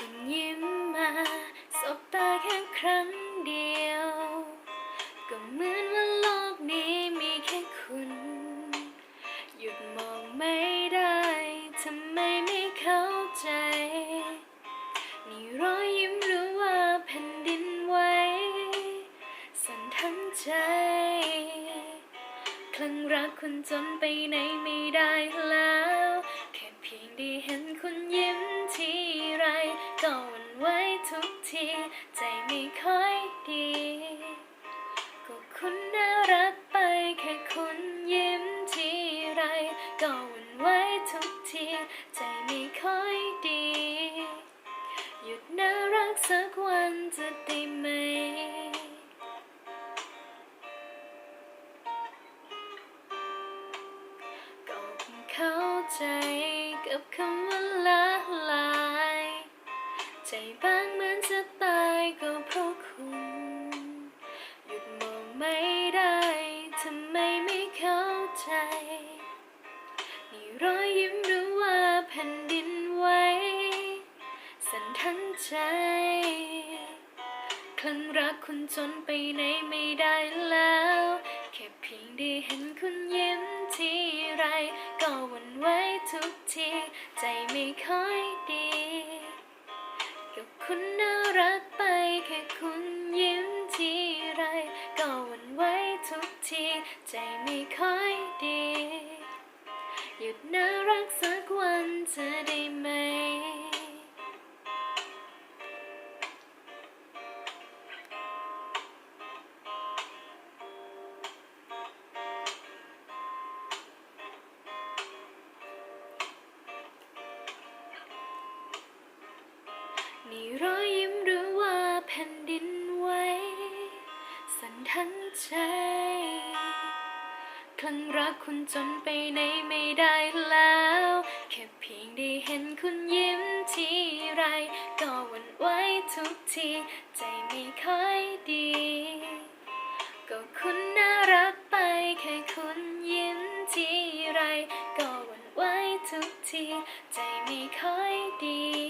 คุณยิ้มมาสบตาแค่ครั้งเดียว ก็เหมือนว่าโลกนี้มีแค่คุณ หยุดมองไม่ได้ทำไมไม่เข้าใจ นี่รอยยิ้มหรือว่าแผ่นดินไหวสั่นทั้งใจ คลั่งรักคุณจนไปไหนไม่ได้แล้ว แค่เพียงได้เห็น ทีใจไม่ค่อยดี ก็คุณน่ารักไปแค่คุณยิ้มทีไร ก็หวนไหวทุกที ใจไม่ค่อยดี หยุดน่ารักสักวันจะได้ไหมก็คงเข้าใจกับคำว่า ใจบางเหมือนจะตายก็เพราะคุณ หยุดมองไม่ได้ทำไมไม่เข้าใจนี่รอยยิ้มหรือว่าแผ่นดินไหวสั่นทั้งใจ คลั่งรักคุณจนไปไหนไม่ได้แล้ว แค่เพียงได้เห็นคุณยิ้มทีไร ก็หวันไหวทุกที ใจไม่ค่อย คุณน่ารักไปแค่คุณยิ้มทีไร ก็หวันไหวทุกที ใจไม่ค่อยดี หยุดน่ารักสักวันเธอได้ไหม มีรอยยิ้มหรือว่าแผ่นดินไหวสั่นทั้งใจคลั่งรักคุณจนไปไหนไม่ได้แล้ว แค่เพียงได้เห็นคุณยิ้มทีไร ก็หวันไหวทุกที ใจไม่ค่อยดี ก็คุณน่ารักไปแค่คุณยิ้มทีไร ก็หวันไหวทุกที ใจไม่ค่อยดี